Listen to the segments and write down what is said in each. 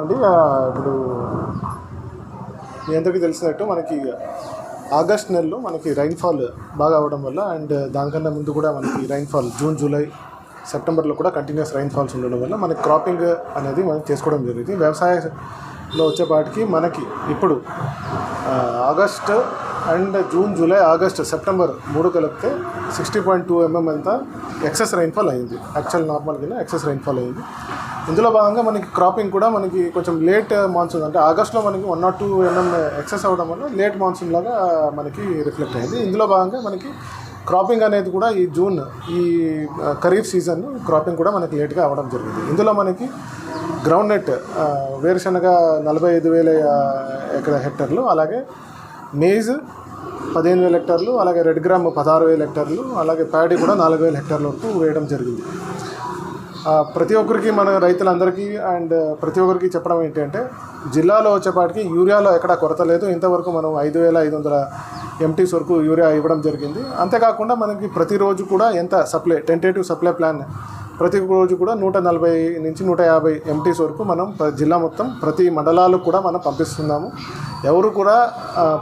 అండి ఇప్పుడు మీ అందరికీ తెలిసినట్టు మనకి ఆగస్ట్ నెలలో మనకి రైన్ఫాల్ బాగా అవ్వడం వల్ల అండ్ దానికన్నా ముందు కూడా మనకి రైన్ఫాల్ జూన్ జూలై సెప్టెంబర్లో కూడా కంటిన్యూస్ రైన్ఫాల్స్ ఉండడం వల్ల మనకి క్రాపింగ్ అనేది మనం చేసుకోవడం జరిగింది. వ్యవసాయంలో వచ్చేపాటికి మనకి ఇప్పుడు August and June July August September మూడు కలిపితే సిక్స్టీ పాయింట్ టూ ఎంఎం అంతా ఎక్సెస్ రైన్ఫాల్ అయింది. యాక్చువల్ నార్మల్గా ఎక్సెస్ రైన్ఫాల్ అయింది. ఇందులో భాగంగా మనకి క్రాపింగ్ కూడా మనకి కొంచెం లేట్ మాన్సూన్ అంటే ఆగస్ట్లో మనకి one not two mm excess అవ్వడం వల్ల లేట్ మాన్సూన్ లాగా మనకి రిఫ్లెక్ట్ అయింది. ఇందులో భాగంగా మనకి క్రాపింగ్ అనేది కూడా ఈ జూన్ ఈ ఖరీఫ్ సీజన్ క్రాపింగ్ కూడా మనకి లేట్గా అవ్వడం జరిగింది. ఇందులో మనకి గ్రౌండ్ నెట్ వేరుశనగ నలభై ఐదు వేల ఎకర హెక్టర్లు అలాగే మేజ్ పదిహేను వేల హెక్టార్లు అలాగే రెడ్ గ్రామ్ పదహారు వేల హెక్టార్లు అలాగే ప్యాడీ కూడా నాలుగు వేల హెక్టార్ల వరకు వేయడం జరిగింది. ప్రతి ఒక్కరికి మన రైతులందరికీ అండ్ ప్రతి ఒక్కరికి చెప్పడం ఏంటంటే జిల్లాలో వచ్చేపాటికి యూరియాలో ఎక్కడ కొరత లేదు. ఇంతవరకు మనం ఐదు వేల ఐదు వందల ఎంటీస్ వరకు యూరియా ఇవ్వడం జరిగింది. అంతేకాకుండా మనకి ప్రతిరోజు కూడా ఎంత సప్లై టెంటేటివ్ సప్లై ప్లాన్ ప్రతి రోజు కూడా నూట నలభై నుంచి నూట యాభై ఎంటీస్ వరకు మనం జిల్లా మొత్తం ప్రతి మండలాలకు కూడా మనం పంపిస్తున్నాము. ఎవరు కూడా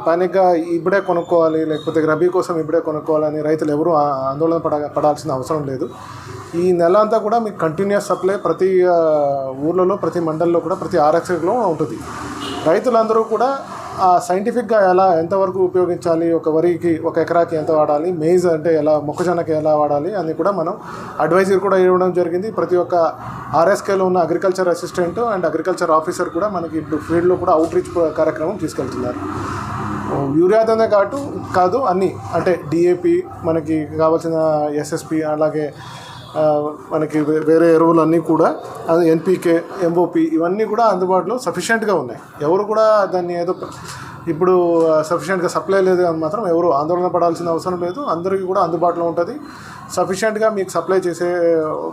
పానిక్గా ఇప్పుడే కొనుక్కోవాలి లేకపోతే రబీ కోసం ఇప్పుడే కొనుక్కోవాలని రైతులు ఎవరు ఆందోళన పడ పడాల్సిన అవసరం లేదు. ఈ నెల అంతా కూడా మీకు కంటిన్యూస్ సప్లై ప్రతి ఊర్లలో ప్రతి మండల్లో కూడా ప్రతి ఆర్ఎక్స్లో ఉంటుంది. రైతులందరూ కూడా సైంటిఫిక్గా ఎలా ఎంతవరకు ఉపయోగించాలి ఒక వరికి ఒక ఎకరాకి ఎంత వాడాలి మేజ్ అంటే ఎలా మొక్కజొన్నకి ఎలా వాడాలి అని కూడా మనం అడ్వైజర్ కూడా ఇవ్వడం జరిగింది. ప్రతి ఒక్క ఆర్ఎస్కేలో ఉన్న agriculture assistant and agriculture officer కూడా మనకి ఇప్పుడు ఫీల్డ్లో కూడా అవుట్రీచ్ కార్యక్రమం తీసుకెళ్తున్నారు. యూరియాతోనే కాదు కాదు అన్నీ అంటే డిఏపి మనకి కావాల్సిన ఎస్ఎస్పి అలాగే మనకి వేరే ఎరువులు అన్నీ కూడా అది ఎన్పికే ఎంఓపి ఇవన్నీ కూడా అందుబాటులో సఫిషియెంట్గా ఉన్నాయి. ఎవరు కూడా దాన్ని ఏదో ఇప్పుడు సఫిషియెంట్గా సప్లై లేదు అని మాత్రం ఎవరు ఆందోళన పడాల్సిన అవసరం లేదు. అందరికీ కూడా అందుబాటులో ఉంటుంది. సఫిషియెంట్గా మీకు సప్లై చేసే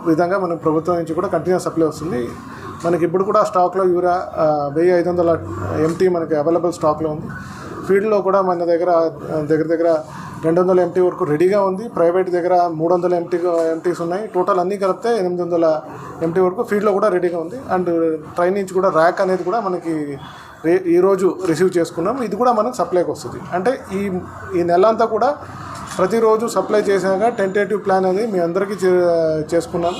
విధంగా మనకు ప్రభుత్వం నుంచి కూడా కంటిన్యూ సప్లై వస్తుంది. మనకి ఇప్పుడు కూడా స్టాక్లో యూరియా వెయ్యి ఐదు వందల ఎంటీ మనకి అవైలబుల్ స్టాక్లో ఉంది. ఫీల్డ్లో కూడా మన దగ్గర దగ్గర దగ్గర రెండు వందల ఎంటీ వరకు రెడీగా ఉంది. ప్రైవేట్ దగ్గర మూడు వందల ఎంటీ ఎంటీస్ ఉన్నాయి. టోటల్ అన్నీ కలిపితే ఎనిమిది వందల ఎంటీ వరకు ఫీల్డ్లో కూడా రెడీగా ఉంది. అండ్ ట్రైన్ నుంచి కూడా ర్యాక్ అనేది కూడా మనకి రే ఈరోజు రిసీవ్ చేసుకున్నాం. ఇది కూడా మనకు సప్లైకి వస్తుంది. అంటే ఈ ఈ నెల అంతా కూడా ప్రతిరోజు సప్లై చేసినాక టెంటేటివ్ ప్లాన్ అనేది మీ అందరికీ చే చేసుకున్నాం.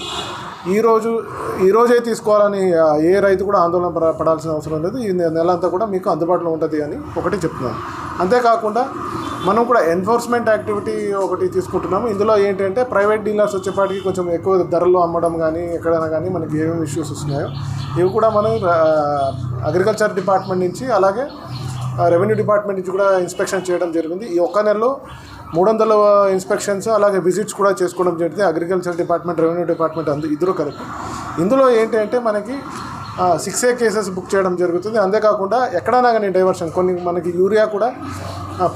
ఈరోజు ఈరోజే తీసుకోవాలని ఏ రైతు కూడా ఆందోళన పడాల్సిన అవసరం లేదు. ఈ నెల అంతా కూడా మీకు అందుబాటులో ఉంటుంది అని ఒకటి చెప్తున్నాను. అంతేకాకుండా మనం కూడా ఎన్ఫోర్స్మెంట్ యాక్టివిటీ ఒకటి తీసుకుంటున్నాము. ఇందులో ఏంటంటే ప్రైవేట్ డీలర్స్ వచ్చేపాటికి కొంచెం ఎక్కువ ధరలు అమ్మడం కానీ ఎక్కడైనా కానీ మనకి ఏమేమి ఇష్యూస్ వస్తున్నాయో ఇవి కూడా మనం అగ్రికల్చర్ డిపార్ట్మెంట్ నుంచి అలాగే రెవెన్యూ డిపార్ట్మెంట్ నుంచి కూడా ఇన్స్పెక్షన్ చేయడం జరిగింది. ఈ ఒక్క నెలలో మూడు వందల ఇన్స్పెక్షన్స్ అలాగే విజిట్స్ కూడా చేసుకోవడం జరిగింది. అగ్రికల్చర్ డిపార్ట్మెంట్ రెవెన్యూ డిపార్ట్మెంట్ అందు ఇద్దరు కలిపి. ఇందులో ఏంటంటే మనకి సిక్స్ ఏ కేసెస్ బుక్ చేయడం జరుగుతుంది. అంతేకాకుండా ఎక్కడైనా కానీ డైవర్షన్ కొన్ని మనకి యూరియా కూడా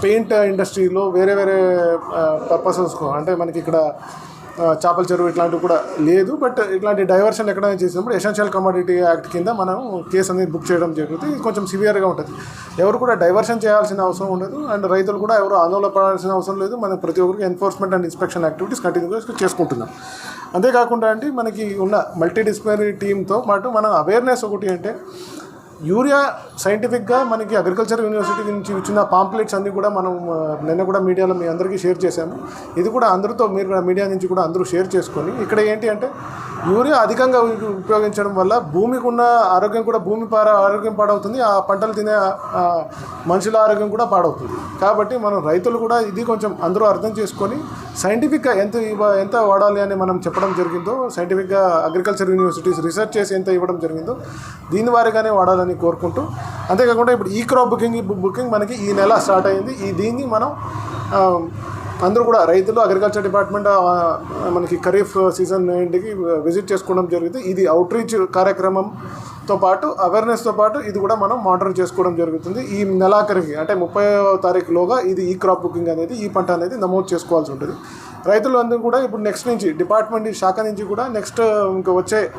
పెయింట్ ఇండస్ట్రీలో వేరే వేరే పర్పసెస్కు అంటే మనకి ఇక్కడ చేపల చెరువు ఇట్లాంటివి కూడా లేదు బట్ ఇట్లాంటి డైవర్షన్ ఎక్కడైనా చేసినప్పుడు ఎసెన్షియల్ కమోడిటీ యాక్ట్ కింద మనం కేసు అనేది బుక్ చేయడం జరుగుతుంది. ఇది కొంచెం సివియర్గా ఉంటుంది. ఎవరు కూడా డైవర్షన్ చేయాల్సిన అవసరం ఉండదు. అండ్ రైతులు కూడా ఎవరు ఆందోళన పడాల్సిన అవసరం లేదు. మనం ప్రతి ఒక్కరికి ఎన్ఫోర్స్మెంట్ అండ్ ఇన్స్పెక్షన్ యాక్టివిటీస్ కంటిన్యూగా చేసుకుంటున్నాం. అంతేకాకుండా అంటే మనకి ఉన్న మల్టీ డిసిప్లినరీ టీంతో పాటు మనం అవేర్నెస్ ఒకటి అంటే యూరియా సైంటిఫిక్గా మనకి అగ్రికల్చర్ యూనివర్సిటీ నుంచి ఇచ్చిన పాంప్లెట్స్ అన్నీ కూడా మనం నిన్న కూడా మీడియాలో మీ అందరికీ షేర్ చేశాము ఇది కూడా అందరితో మీరు కూడా మీడియా నుంచి కూడా అందరూ షేర్ చేసుకొని ఇక్కడ ఏంటి అంటే యూరియా అధికంగా ఉపయోగించడం వల్ల భూమికి ఉన్న ఆరోగ్యం కూడా భూమి పార ఆరోగ్యం పాడవుతుంది. ఆ పంటలు తినే మనుషుల ఆరోగ్యం కూడా పాడవుతుంది. కాబట్టి మనం రైతులు కూడా ఇది కొంచెం అందరూ అర్థం చేసుకొని సైంటిఫిక్గా ఎంత ఎంత వాడాలి అని మనం చెప్పడం జరిగిందో సైంటిఫిక్గా అగ్రికల్చర్ యూనివర్సిటీస్ రీసెర్చ్ చేసి ఎంత ఇవ్వడం జరిగిందో దీని వారిగానే వాడాలని కోరుకుంటూ అంతేకాకుండా ఇప్పుడు ఈ క్రాప్ బుకింగ్ బుకింగ్ మనకి ఈ నెల స్టార్ట్ అయింది. ఈ దీన్ని మనం అందరూ కూడా రైతులు అగ్రికల్చర్ డిపార్ట్మెంట్ మనకి ఖరీఫ్ సీజన్ ఇంటికి విజిట్ చేసుకోవడం జరుగుతుంది ఇది అవుట్రీచ్ కార్యక్రమంతో పాటు అవేర్నెస్తో పాటు ఇది కూడా మనం మానిటర్ చేసుకోవడం జరుగుతుంది. ఈ నెలాఖరికి అంటే ముప్పై తారీఖులోగా ఇది ఈ క్రాప్ బుకింగ్ అనేది ఈ పంట అనేది నమోదు చేసుకోవాల్సి ఉంటుంది. రైతులందరూ కూడా ఇప్పుడు నెక్స్ట్ నుంచి డిపార్ట్మెంట్ శాఖ నుంచి కూడా నెక్స్ట్ ఇంకా వచ్చే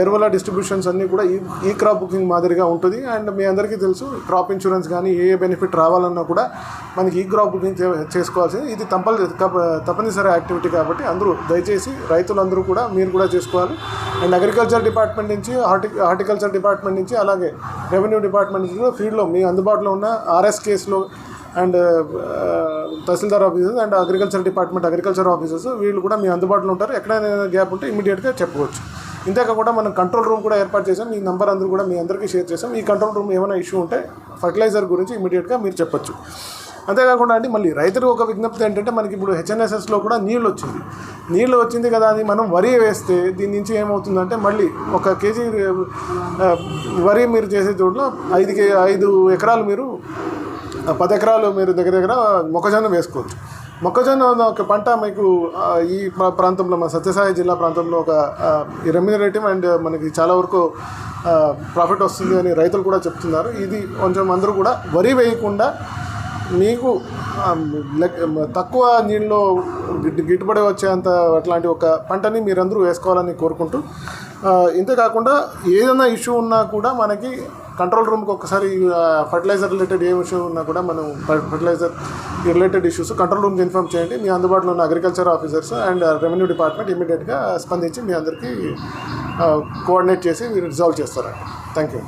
ఎరువుల డిస్ట్రిబ్యూషన్స్ అన్నీ కూడా ఈ ఈ క్రాప్ బుకింగ్ మాదిరిగా ఉంటుంది. అండ్ మీ అందరికీ తెలుసు క్రాప్ ఇన్సూరెన్స్ కానీ ఏ ఏ బెనిఫిట్ రావాలన్నా కూడా మనకి ఈ క్రాప్ బుకింగ్ చే- చేసుకోవాల్సింది. ఇది తప్పని తప్ప- తప్పనిసరి యాక్టివిటీ కాబట్టి అందరూ దయచేసి రైతులందరూ కూడా మీరు కూడా చేసుకోవాలి. అండ్ అగ్రికల్చర్ డిపార్ట్మెంట్ నుంచి హార్టి హార్టికల్చర్ డిపార్ట్మెంట్ నుంచి అలాగే రెవెన్యూ డిపార్ట్మెంట్ నుంచి కూడా ఫీల్డ్లో మీ అందుబాటులో ఉన్న ఆర్ఎస్ కేసులో and uh, tahsildar offices and agriculture department agriculture officers వీళ్ళు కూడా మీ అందుబాటులో ఉంటారు. ఎక్కడైనా గ్యాప్ ఉంటే ఇమీడియట్గా చెప్పవచ్చు ఇంతేకాకుండా మనం కంట్రోల్ రూమ్ కూడా ఏర్పాటు చేసాం ఈ నెంబర్ అందరూ కూడా మీ అందరికీ షేర్ చేసాం ఈ కంట్రోల్ రూమ్ ఏమైనా ఇష్యూ ఉంటే ఫర్టిలైజర్ గురించి ఇమీడియట్గా మీరు చెప్పొచ్చు. అంతేకాకుండా అండి మళ్ళీ రైతులకు ఒక విజ్ఞప్తి ఏంటంటే మనకి ఇప్పుడు హెచ్ఎన్ఎస్ఎస్లో కూడా నీళ్ళు వచ్చింది. నీళ్ళు వచ్చింది కదా అని మనం వరి వేస్తే దీని నుంచి ఏమవుతుందంటే మళ్ళీ ఒక కేజీ uh, వరి మీరు చేసే చోట్ల ఐదు కే ఐదు ఎకరాలు మీరు పది ఎకరాలు మీరు దగ్గర దగ్గర మొక్కజొన్న వేసుకోవచ్చు. మొక్కజొన్న ఒక పంట మీకు ఈ ప్రా- ప్రాంతంలో మన సత్యసాయి జిల్లా ప్రాంతంలో ఒక రెమ్యూనరేటివ్ అండ్ మనకి చాలా వరకు ప్రాఫిట్ వస్తుంది అని రైతులు కూడా చెప్తున్నారు. ఇది కొంచెం అందరూ కూడా వరి వేయకుండా మీకు తక్కువ నీళ్ళలో గిట్- గిట్టుబడి వచ్చేంత అట్లాంటి ఒక పంటని మీరందరూ వేసుకోవాలని కోరుకుంటూ ఇంతేకాకుండా ఇంతే కాకుండా ఏదైనా ఇష్యూ ఉన్నా కూడా మనకి కంట్రోల్ రూమ్కి ఒకసారి ఫర్టిలైజర్ రిలేటెడ్ ఏ ఇష్యూ ఉన్నా కూడా మనం ఫర్టిలైజర్ రిలేటెడ్ ఇష్యూస్ కంట్రోల్ రూమ్కి ఇన్ఫామ్ చేయండి. మీ అందుబాటులో ఉన్న agriculture officers and revenue department ఇమీడియట్గా స్పందించి మీ అందరికీ కోఆర్డినేట్ చేసి మీరు రిజాల్వ్ చేస్తారండి. Thank you